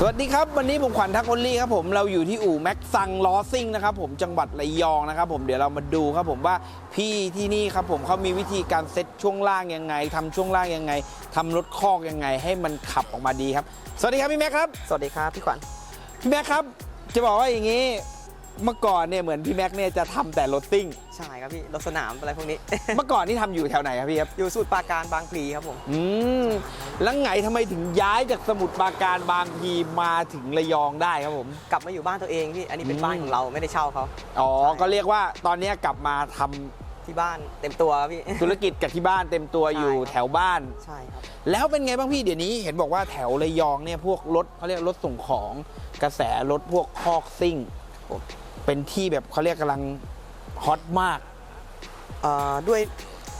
ครับ วันนี้ผมขวัญทักคนลี่ครับผมเราอยู่ที่อู่แม็กซังล้อซิ่งนะครับผมจังหวัดระยองนะครับผมเดี๋ยวเรามาดูครับผมว่าพี่ที่นี่ครับผมเขามีวิธีการเซ็ตช่วงล่างยังไงทำช่วงล่างยังไงทำรถคอกยังไง ให้มันขับออกมาดีครับ สวัสดีครับพี่แม็กครับ สวัสดีครับพี่ขวัญพี่แม็กครับ จะบอกว่าอย่างนี้ เมื่อก่อนเนี่ยเหมือนพี่แม็กเนี่ยจะทำแต่รถซิ่งใช่ครับพี่รถสนามอะไรพวกนี้ เมื่อก่อนนี่ทำอยู่แถวไหนครับพี่ครับ อยู่สูตรปราการบางพลีครับผม อืม แล้วไงทำไมถึงย้ายจากสมุทรปราการบางพีมาถึงระยองได้ครับผม กลับมาอยู่บ้านตัวเองพี่อันนี้เป็นอืมบ้านของเราไม่ได้เช่าเขาอ๋อใช่ก็เรียกว่าตอนเนี้ยกลับมาทำที่บ้านเต็มตัวครับพี่ ธุรกิจกับที่บ้านเต็มตัวใช่ อยู่ครับแถวบ้าน ใช่ครับ แล้วเป็นไงบ้างพี่เดี๋ยวนี้เห็นบอกว่าแถวระยองเนี่ยพวกรถเขาเรียกรถส่งของกระแสรถพวกคอกซิ่ง เป็นที่แบบเขาเรียกกำลังฮอตมาก เอ่อด้วย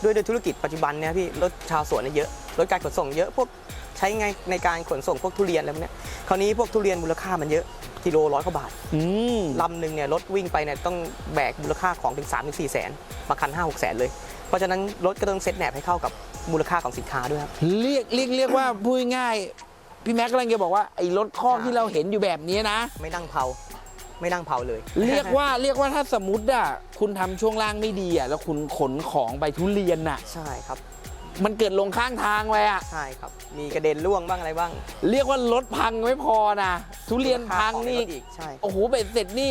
ด้วยด้วยธุรกิจปัจจุบันเนี่ยพี่รถชาวสวนเนี่ยเยอะรถการขนส่งเยอะพวกใช้ไงในการขนส่งพวกทุเรียนอะไรพวกเนี้ยคราวนี้พวกทุเรียนมูลค่ามันเยอะกิโลร้อยกว่าบาทอืมลำหนึ่งเนี่ยรถวิ่งไปเนี่ยต้องแบกมูลค่าของถึง3ามถึงสี่แสนบางคันห้าหกแสนเลย เพราะฉะนั้นรถก็ต้องเซ็ตแหนบให้เข้ากับมูลค่าของสินค้าด้วยครับ เรียกเรียกเรียกว่าพูดง่ายๆพี่แม็กกำลังจะบอกว่าไอ้รถคอกใช่ที่เราเห็นอยู่แบบนี้นะ ไม่นั่งเผา ไม่นั่งเผาเลย เรียกว่าเรียกว่าถ้าสมมติอะคุณทำช่วงล่างไม่ดีอะแล้วคุณขนของไปทุเรียนน่ะ ใช่ครับ มันเกิดลงข้างทางไปอะ ใช่ครับ มีกระเด็นร่วงบ้างอะไรบ้างเรียกว่ารถพังไม่พอนะทุเรียนพังนี่ ราคาของใรถอีกใช่โอ้โหเบ็ดเสร็จนี่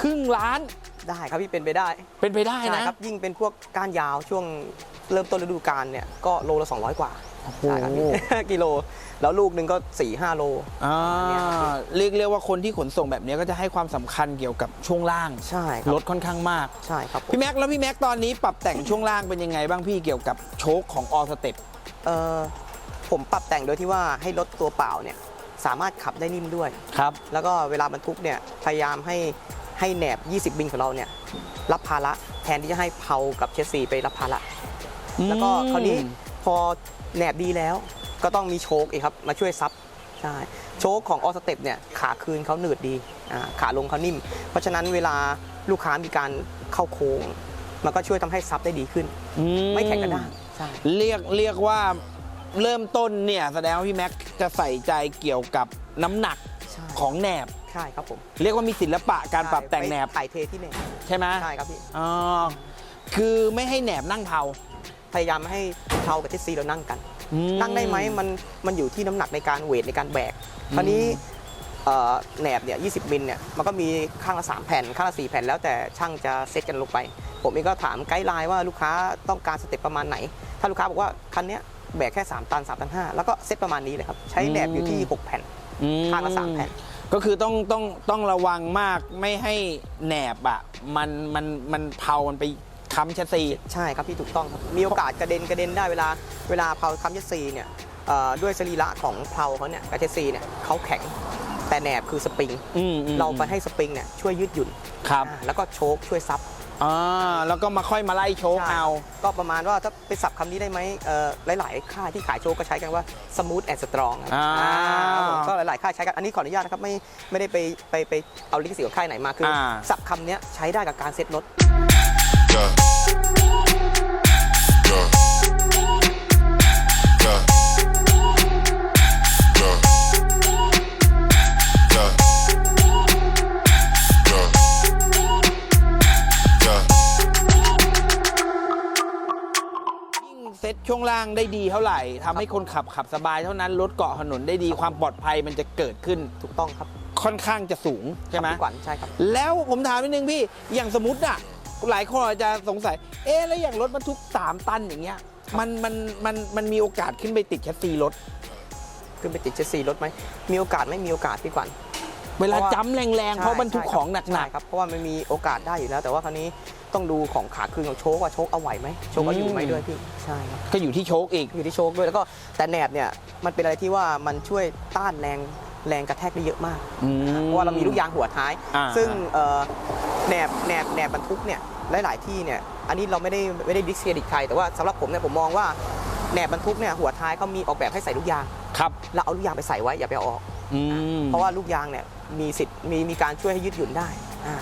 ครึ่งล้านได้ครับพี่เป็นไปได้เป็นไปได้ใช่นะ ครับยิ่งเป็นพวกก้านยาวช่วงเริ่มต้นฤดูกาลเนี่ยก็โลละ200 กว่าโอ้โห ใช่ครับพี่ กิโล แล้วลูกหนึ่งก็4 5โล อ่าเนี่ยครับเรียกเรียกว่าคนที่ขนส่งแบบนี้ก็จะให้ความสำคัญเกี่ยวกับช่วงล่างใช่ครัรบถค่อนข้างมาก ใช่ครับผมพี่แม็กแล้วพี่แม็กตอนนี้ปรับแต่งช่วงล่างเป็นยังไงบ้างพี่เกี่ยวกับโชคของออสเต็ปเอ่อผมปรับแต่งโดยที่ว่าให้รถตัวเปล่าเนี่ยสามารถขับได้นิ่มด้วย ครับ แล้วก็เวลาบรรทุกเนี่ยพยายามให้ให้แหนบ 20 บินของเราเนี่ยรับภาระแทนที่จะให้เพากับเชสซีไปรับภาระ แล้วก็คราวนี้พอ แหนบดีแล้วก็ต้องมีโชคอีกครับมาช่วยซับใช่โชคของออสเต็ปเนี่ยขาคืนเขาหนืดดีอ่าขาลงเขานิ่ม เพราะฉะนั้นเวลาลูกค้ามีการเข้าโค้ง มันก็ช่วยทำให้ซับได้ดีขึ้นอืไม่แข็งกระด้างใช่เรียกเรียกว่าเริ่มต้นเนี่ยแสดงว่าพี่แม็กจะใส่ใจเกี่ยวกับน้ำหนักใช่ของแหนบใช่ครับผมเรียกว่ามีศิลปะการปรับแต่งแหนบไปถ่ายเทที่แหนบใช่ไหมใช่ครับพี่อ๋อคือไม่ให้แหนบนั่งเผา พยายามไม่ให้เทากับเชสซีเรานั่งกันอืมนั่งได้ไหมมันมันอยู่ที่น้ำหนักในการเวทในการแบกคราวนี้เอ่อแหนบเนี่ย20มิลเนี่ยมันก็มีข้างละ3แผ่นข้างละ4แผ่นแล้วแต่ช่างจะเซตกันลงไป ผมเองก็ถามไกด์ไลน์ว่าลูกค้าต้องการสเต็ปประมาณไหน ถ้าลูกค้าบอกว่าคันเนี้ยแบกแค่ 3 ตัน3ตัน5แล้วก็เซตประมาณนี้เลยครับ ใช้แหนบอยู่ที่ 6 แผ่นอืมข้างละ3แผ่นก็คือต้องต้องต้องระวังมากไม่ให้แหนบอะมันมันมันเผามันไป ค้ำแชสซีใช่ครับพี่ถูกต้องครับมีโอกาสกระเด็นกระเด็นได้เวลาเวลาเพลาคัมเชสซีเนี่ยเอ่อด้วยสรีระของเพลาเขาเนี่ยกับเชสซีเนี่ยเขาแข็งแต่แหนบคือสปริงอืมอืมเราไปให้สปริงเนี่ยช่วยยืดหยุ่นครับอ่าแล้วก็โชคช่วยซับอ่าแล้วก็มาค่อยมาไล่โชคใช่เอาก็ประมาณว่าถ้าไปสับคำนี้ได้ไหมเอ่อหลาย ๆ ค่ายที่ขายโชคก็ใช้กันว่า smooth and strong ครับอ่าอ่าครับผมก็หลาย ๆ ค่ายใช้กัน อันนี้ขออนุญาตนะครับไม่ไม่ได้ไปไปไปเอาลิขสิทธิ์ของค่ายไหนมาคืออาสับคำเนี้ยใช้ได้กับการเซ็ตรถ เซ็ตช่วงล่างได้ดีเท่าไหร่ทำให้คนขับขับสบายเท่านั้นรถเกาะถนนได้ดีความปลอดภัยมันจะเกิดขึ้นถูกต้องครับค่อนข้างจะสูงใช่ไหม ครับพี่ขวัญใช่ครับ แล้วผมถามนิดนึงพี่ อย่างสมมติอะ หลายคนอาจจะสงสัย เอ๊ะแล้วอย่างรถบรรทุก3ตันอย่างเงี้ย มันมันมันมันมีโอกาสขึ้นไปติดแคสซีรถ ขึ้นไปติดเชสซีรถไหมมีโอกาสไม่มีโอกาสพี่ขวัญ เวลาเพราะว่า จ้ำแรงๆ เพราะบรรทุกของหนัก ใช่ครับเพราะว่ามันมีโอกาสได้อยู่แล้ว แต่ว่าคราวนี้ต้องดูของขาคืนของโชคว่าโชคเอาไหวไหมโชคเอาอยู่ไหมด้วยพี่ใช่ครับๆ ก็อยู่ที่โชคอีก อยู่ที่โชคด้วยแล้วก็แต่แหนบเนี่ยมันเป็นอะไรที่ว่ามันช่วยต้านแรง แรงกระแทกได้เยอะมากอืมเพราะว่าเรามีลูกยางหัวท้ายอ่าซึ่งเอ่อแหนบแหนบแหนบบรรทุกเนี่ยหลาย ๆ ที่เนี่ยอันนี้เราไม่ได้ไม่ได้ดิสเครดิตใครแต่ว่าสำหรับผมเนี่ยผมมองว่าแหนบบรรทุกเนี่ยหัวท้ายเขามีออกแบบให้ใส่ลูกยางครับแล้วเอาลูกยางไปใส่ไว้อย่าไปเอาออกอืมเพราะว่าลูกยางเนี่ยมีสิทธิ์มีมีการช่วยให้ยืดหยุ่นได้อ่า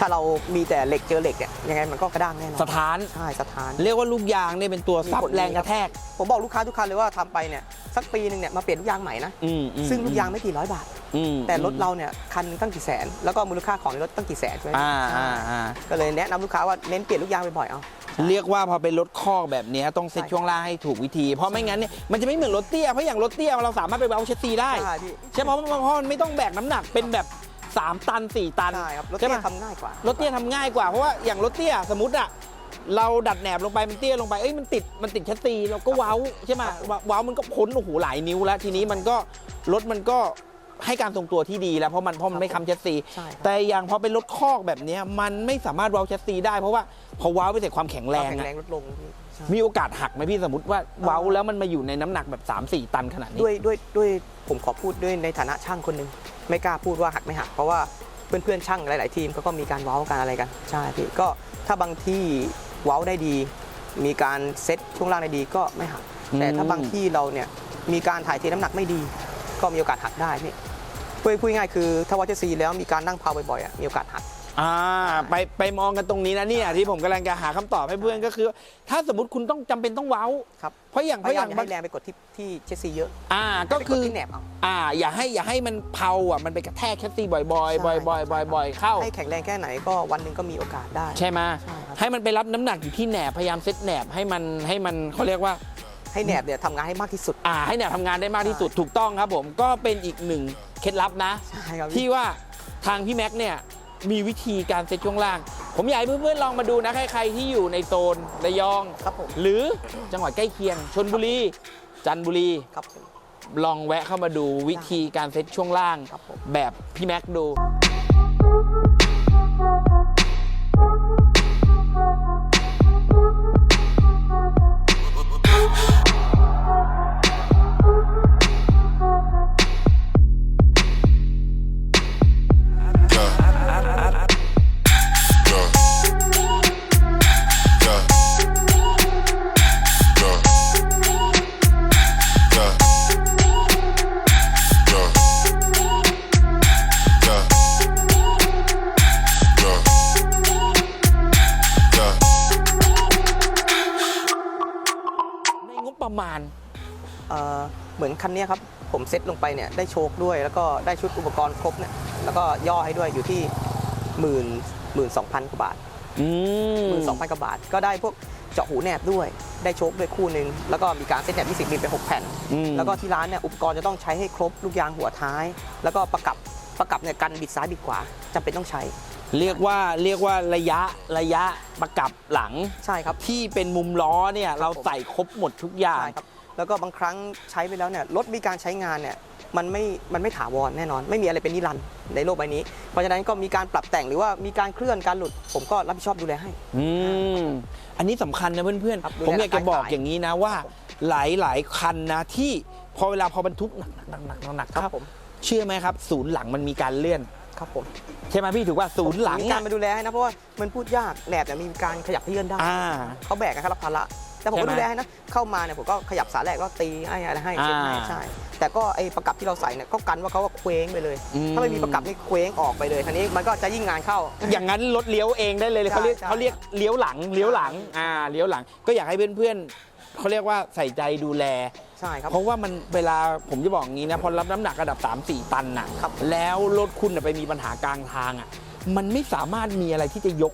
ถ้าเรามีแต่เหล็กเจอเหล็กเนี่ยยังไงมันก็กระด้างแน่นอนสถาน ใช่สถาน เรียกว่าลูกยางเนี่ยเป็นตัวซับมีผลแรงกระแทก ผมบอกลูกค้าทุกคันเลยว่าทำไปเนี่ยสักปีหนึ่งเนี่ยมาเปลี่ยนลูกยางใหม่นะอืมอืมซึ่งลูกยางไม่กี่ร้อยบาท อืมแต่รถเราเนี่ยคันตั้งกี่แสน แล้วก็มูลค่าของในรถตั้งกี่แสนใช่ไหมอ่าใช่อ่าอ่าก็เลยแนะนำลูกค้าว่าเน้นเปลี่ยนลูกยางบ่อยๆเอา เรียกว่าพอเป็นรถคอกแบบเนี้ยต้องเซ็ตใช่ช่วงล่างให้ถูกวิธี เพราะไม่งั้นเนี่ยมันจะไม่เหมือนรถเตี้ยเพราะอย่างรถเตี้ยเราสามารถไปเว้าเชสซีได้ใช่พี่ ใช่เพราะเพราะมันไม่ต้องแบกน้ำหนักเป็นแบบ 3 ตัน 4 ตันใช่ครับรถใช่เตี้ปะยทำง่ายกว่ารถเตี้ยทำง่ายกว่าเพราะว่าอย่างรถเตี้ยสมมติอะเราดัดแหนบลงไปมันเตี้ยลงไปเอ้ยมันติดมันติดแคสซีเราก็เว้าใช่ไหมเว้าเว้ามันก็พ้นโอ้โหหลายนิ้วแล้ว ทีนี้มันก็รถมันก็ ให้การทรงตัวที่ดีแล้วเพราะมันเพราะมันไม่ค้ำแคสซีใช่ครับแต่อย่างพอเป็นรถคอกแบบเนี้ยมันไม่สามารถเว้าแคสซีได้เพราะว่าพอเว้าไปเสร็จความแข็งแรงความแข็งอะแรงลดลงพี่ใช่มีโอกาสหักไหมพี่สมมติว่าเว้าแล้วมันมาอยู่ในน้ำหนักแบบ 3-4 ตันขนาดนี้ด้วยด้วยด้วยผมขอพูดด้วยในฐานะช่างคนหนึ่งไม่กล้าพูดว่าหักไม่หัก เพราะว่าเพื่อนๆช่างหลาย ๆ ทีมเขาก็มีการเว้ากันอะไรกันใช่พี่ก็ถ้าบางที่เว้าได้ดี มีการเซ็ตช่วงล่างได้ดีก็ไม่หัก แต่ถ้าบางที่เราเนี่ยมีการถ่ายเทน้ำหนักไม่ดี ก็มีโอกาสหักได้พี่ พูดพูดง่ายๆคือถ้าวัชซีแล้วมีการนั่งเพาบ่อยๆอะมีโอกาสหัก อ่าไปไปมองกันตรงนี้นะเนี่ยที่ผมกำลังจะหาคำตอบให้เพื่อนก็คือ ถ้าสมมติคุณต้องจำเป็นต้องเว้า ครับ เพราะอย่างเพพยาราะอย่อาย่างอย่าให้แรงไปกดที่ที่เชสซีเยอะอ่าก็ไปคือดที่แหนบเอา อ่า อย่าให้อย่าให้มันเผาอะมันไปกระแทกแคสซี่บ่อยๆบ่อยๆใช่บ่อยๆบ่อยๆเข้า ให้แข็งแรงแค่ไหนก็วันหนึ่งก็มีโอกาสได้ ใช่ไหมใช่ครับ ให้มันไปรับน้ำหนักอยู่ที่แหนบพยายามเซตแหนบให้มันให้มันเขาเรียกว่า ให้แหนบเนี่ยทำงานให้มากที่สุด อ่าให้แหนบทำงานได้มากที่สุดถูกต้องครับผมก็เป็นอีกหนึ่งเคล็ดลับนะ ใช่ครับที่ว่าทางพี่แม็กซ์เนี่ยมีวิธีการเซตช่วงล่าง ผมอยากให้เพื่อนๆลองมาดูนะใครๆที่อยู่ในโซนระยอง ครับผม หรือจังหวัดใกล้เคียงชนบุรี จันทบุรี ครับผม ลองแวะเข้ามาดูวิธีการเซตช่วงล่าง ครับผม แบบพี่แม็กซ์ดู คันเนี้ยครับผมเซ็ตลงไปเนี่ยได้โชคด้วย แล้วก็ได้ชุดอุปกรณ์ครบเนี่ยแล้วก็ย่อให้ด้วยอยู่ที่หมื่นหมื่นสองพันกว่าบาทอืมหมื่นสองพันกว่าบาท ก็ได้พวกเจาะหูแหนบด้วย ได้โชคด้วยคู่หนึ่งแล้วก็มีการเซ็ตแหนบ20มิลไป6แผ่นอืมแล้วก็ที่ร้านเนี่ยอุปกรณ์จะต้องใช้ให้ครบลูกยางหัวท้าย แล้วก็ประกับประกับเนี่ยกันบิดซ้ายบิดขวาจำเป็นต้องใช้ เรียกว่าเรียกว่าระยะระยะประกับหลังใช่ครับที่เป็นมุมล้อเนี่ยเราใส่ครบหมดทุกอย่าง ใช่ครับ แล้วก็บางครั้งใช้ไปแล้วเนี่ยรถมีการใช้งานเนี่ยมันไม่ มันไม่ถาวรแน่นอน ไม่มีอะไรเป็นนิรันดร์ในโลกใบนี้ เพราะฉะนั้นก็มีการปรับแต่งหรือว่ามีการเคลื่อนการหลุด ผมก็รับผิดชอบดูแลให้ อืม อันนี้สำคัญนะเพื่อนครับๆผมอยากจะบอกดูแลหลายอย่างนี้นะว่า หลายหลายๆคันนะที่พอเวลาพอบรรทุกหนักหนักหนักหนักหนักครับผม เชื่อไหมครับ ศูนย์หลังมันมีการเลื่อน ครับผมใช่ไหมพี่ถือว่าศูนย์หลังมีการอะมาดูแลให้นะเพราะว่ามันพูดยากแหนบเนี่ยมีการขยับเลื่อนได้อ่า เขาแบกกันรับภาระ แต่ผมใช่ก็ไหมดูแลให้นะ เข้ามาเนี่ยผมก็ขยับสาแหลกก็ตีให้อะไรให้เช็ดให้อ่าใช่ แต่ก็ไอ้ประกับที่เราใส่เนี่ยก็กันว่าเขาก็เคว้งไปเลยอืมถ้าไม่มีประกับนี่เคว้งออกไปเลยทีนี้มันก็จะยิ่งงานเข้า อย่างนั้นรถเลี้ยวเองได้เลยใช่เขาเรียกใช่เขาเรียกเลี้ยวหลังเลี้ยวหลังอ่าเลี้ยวหลัง ก็อยากให้เพื่อนๆเขาเรียกว่าใส่ใจดูแลใช่ครับเพราะว่ามันเวลาผมจะบอกอย่างนี้นะพอรับน้ำหนักระดับ 3-4 ตันน่ะครับแล้วรถคุณน่ะไปมีปัญหากลางทางอะมันไม่สามารถมีอะไรที่จะยก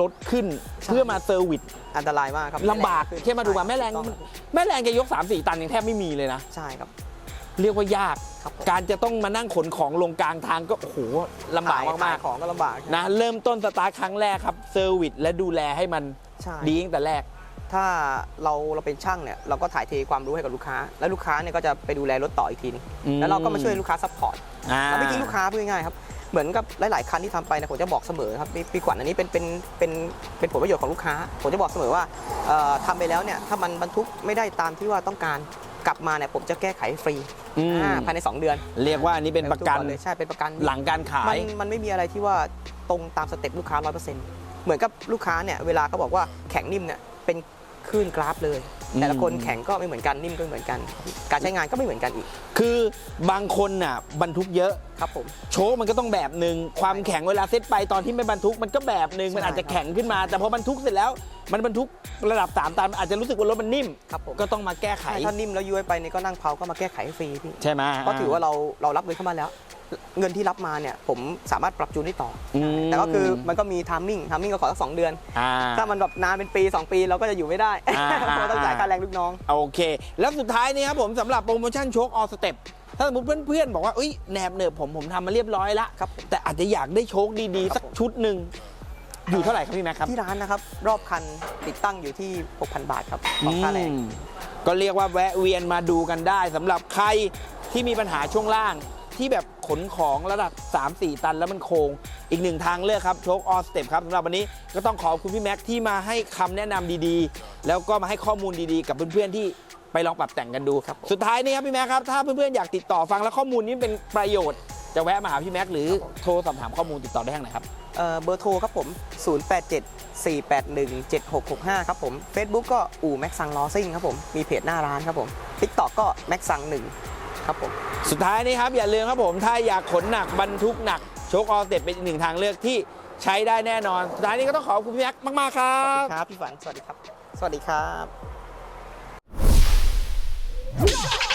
รถขึ้นเพื่อมาเซอร์วิสอันตรายมากครับลำบากใช่ไหมดูมาแม่แรงถูกต้องแม่แรงจะยก 3-4 ตันยังแทบไม่มีเลยนะ ใช่ครับ เรียกว่ายากครับผมการจะต้องมานั่งขนของลงกลางทางก็โอ้โหลำบากขยมากขยของก็ลำบากๆนะเริ่มต้นสตาร์ทครั้งแรกครับเซอร์วิสและดูแลให้มันใช่ดีตั้งแต่แรกถ้าเราเราเป็นช่างเนี่ยเราก็ถ่ายเทความรู้ให้กับลูกค้า แล้วลูกค้าเนี่ยก็จะไปดูแลรถต่ออีกทีนึงอืมแล้วเราก็มาช่วยลูกค้าซัพพอร์ตอ่าเราไม่ทิ้งลูกค้าพูดง่ายๆครับ เหมือนกับหลาย ๆ คันที่ทำไปเนี่ยผมจะบอกเสมอครับพี่พี่ขวัญอันนี้เป็นเป็นเป็นเป็นผลประโยชน์ของลูกค้า ผมจะบอกเสมอว่าเอ่อทำไปแล้วเนี่ยถ้ามันบรรทุกไม่ได้ตามที่ว่าต้องการกลับมาเนี่ยผมจะแก้ไขให้ฟรีอืมอ่าภายใน 2 เดือน เรียกว่าอันนี้เป็นประกันเลยใช่เป็นประกันหลังการขายมันมันไม่มีอะไรที่ว่าตรงตามสเต็ปลูกค้า 100%เหมือนกับลูกค้าเนี่ยเวลาเขาบอกว่าแข็งนิ่มเนี่ยเป็นคลื่นกราฟเลย แต่ละคนอืมแข็งก็ไม่เหมือนกันนิ่มก็ไม่เหมือนกัน การใช้งานก็ไม่เหมือนกันอีก คือบางคนน่ะบรรทุกเยอะ ครับผม โชคมันก็ต้องแบบหนึ่งความแข็งเวลาเซตไปตอนที่ไม่บรรทุกมันก็แบบหนึ่งใช่มันอาจจะแข็งขึ้นมา แต่พอบรรทุกเสร็จแล้ว มันบรรทุกระดับ 3ตันอาจจะรู้สึกว่ารถมันนิ่ม ครับผม ก็ต้องมาแก้ไขใช่ถ้านิ่มแล้วย้วยไปเนี่ยก็นั่งเผาก็มาแก้ไขให้ฟรีพี่ใช่ไหมเพราะถือว่าเราเรารับเงินเข้ามาแล้ว เงินที่รับมาเนี่ยผมสามารถปรับจูนได้ต่ออมแต่ก็คือมันก็มีทามมิ่งทามมิ่งก็ขอสักสองเดือนอ่าถ้ามันแบบนานเป็นปี 2 ปีเราก็จะอยู่ไม่ได้อ่าเพราะว่าต้องจ่ายค่าแรงลูกน้อง โอเค แล้วสุดท้ายนี้ครับผมสำหรับโปรโมชั่นโชคออสเต็ปถ้าสมมติเพื่อนๆ บอกว่าเอ้ยแหนบเหนือบผมผมทำมาเรียบร้อยละครับผมแต่อาจจะอยากได้โชคดีคๆรับสักผมชุดหนึ่งอยู่เท่าไหร่ครับพี่แม็กครับที่ร้านนะครับรอบคันติดตั้งอยู่ที่ 6,000 บาทครับของค่าแรงอืมก็เรียกว่าแวะเวียนมาดูกันได้สำหรับใครที่มีปัญหาช่วงล่าง ที่แบบขนของระดับ 3-4 ตันแล้วมันโคง อีกหนึ่งทางเลือกครับโชคออสเต็ปครับสำหรับวันนี้ก็ต้องขอบคุณพี่แม็กที่มาให้คำแนะนำดีๆ แล้วก็มาให้ข้อมูลดีๆ กับเพื่อนๆที่ไปลองปรับแต่งกันดูครับผมสุดท้ายนี้ครับพี่แม็กครับถ้าเพื่อนๆอยากติดต่อฟังแล้วข้อมูลนี้เป็นประโยชน์จะแวะมาหาพี่แม็กหรือโทรสอบถามข้อมูลติดต่อได้ทางไหนครับ เอ่อเบอร์โทรครับผม 087 481 7665 ครับผม Facebook ก็อู่แม็กซังลอซิ่งครับผม มีเพจหน้าร้านครับผม TikTok ก็แม็กซังหนึ่ง ครับผมสุดท้ายนี้ครับอย่าลืมครับผมถ้าอยากขนหนักบรรทุกหนักโชคออสเต็ปเป็นอีกหนึ่งทางเลือกที่ใช้ได้แน่นอนสุดท้ายนี้ก็ต้องขอบคุณพี่แม็กมากๆครัขอบคุบณครับพี่ฝันสวัสดีครับ สวัสดีครับ